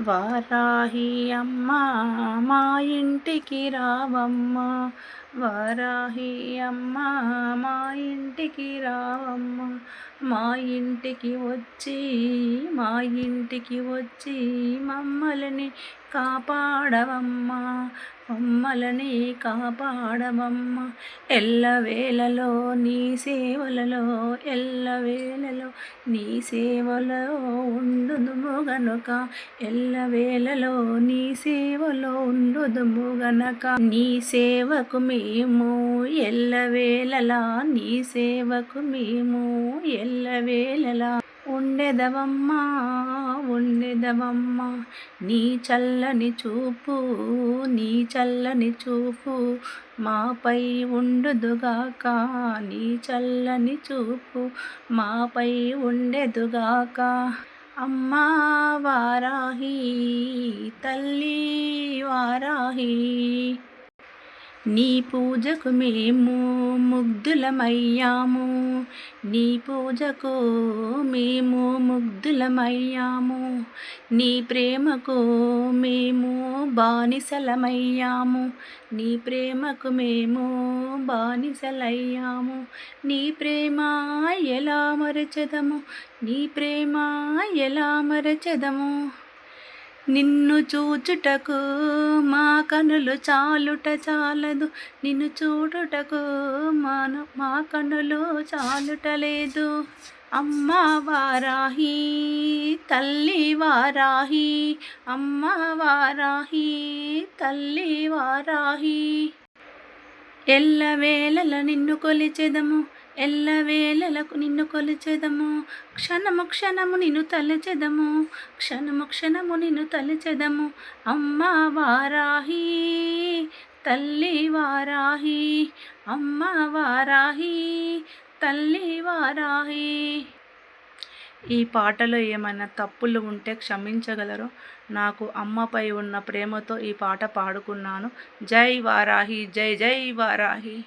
వారాహి అమ్మ మా ఇంటికి రావమ్మ. వారాహి అమ్మ మా ఇంటికి రావమ్మ. మా ఇంటికి వచ్చి మా ఇంటికి వచ్చి మమ్మల్ని కాపాడవమ్మ. మమ్మల్ని కాపాడవమ్మ. ఎల్లవేళలో నీ సేవలలో ఎల్లవేళలో నీ సేవలో ఉండుదుము గనుక. ఎల్లవేళలో నీ సేవలో ఉండుదుము గనక. నీ సేవకు మేము ఎల్లవేళలా నీ సేవకు మేము ఎల్లవేళలా ఉండెదవమ్మా ఉండెదవమ్మా నీ చల్లని చూపు నీ చల్లని చూపు మాపై ఉండుదుగాక. నీ చల్లని చూపు మాపై ఉండెదుగాక. అమ్మా వారాహి తల్లి వారాహి. నీ పూజకు మేము ముగ్ధులమయ్యాము. నీ పూజకు మేము ముగ్ధులమయ్యాము. నీ ప్రేమకు మేము బానిసలమయ్యాము. నీ ప్రేమకు మేము బానిసలయ్యాము. నీ ప్రేమ ఎలా మరచెదము? నీ ప్రేమ ఎలా మరచెదము? నిన్ను చూచుటకు మా కనులు చాలుట చాలదు. నిన్ను చూడుటకు మాను మా కనులు చాలుట లేదు. అమ్మ వారాహి తల్లి వారాహి అమ్మ వారాహి తల్లి వారాహి. ఎల్లవేళల నిన్ను కొలిచెదము. ఎల్లవేళలకు నిన్ను కొలిచెదము. క్షణము క్షణము నిన్ను తలచెదము. క్షణము క్షణము నిన్ను తలచెదము. అమ్మ వారాహి తల్లి వారాహి అమ్మ వారాహి తల్లి వారాహి. ఈ పాటలో ఏమైనా తప్పులు ఉంటే క్షమించగలరు. నాకు అమ్మపై ఉన్న ప్రేమతో ఈ పాట పాడుకున్నాను. జై వారాహి జై జై వారాహి.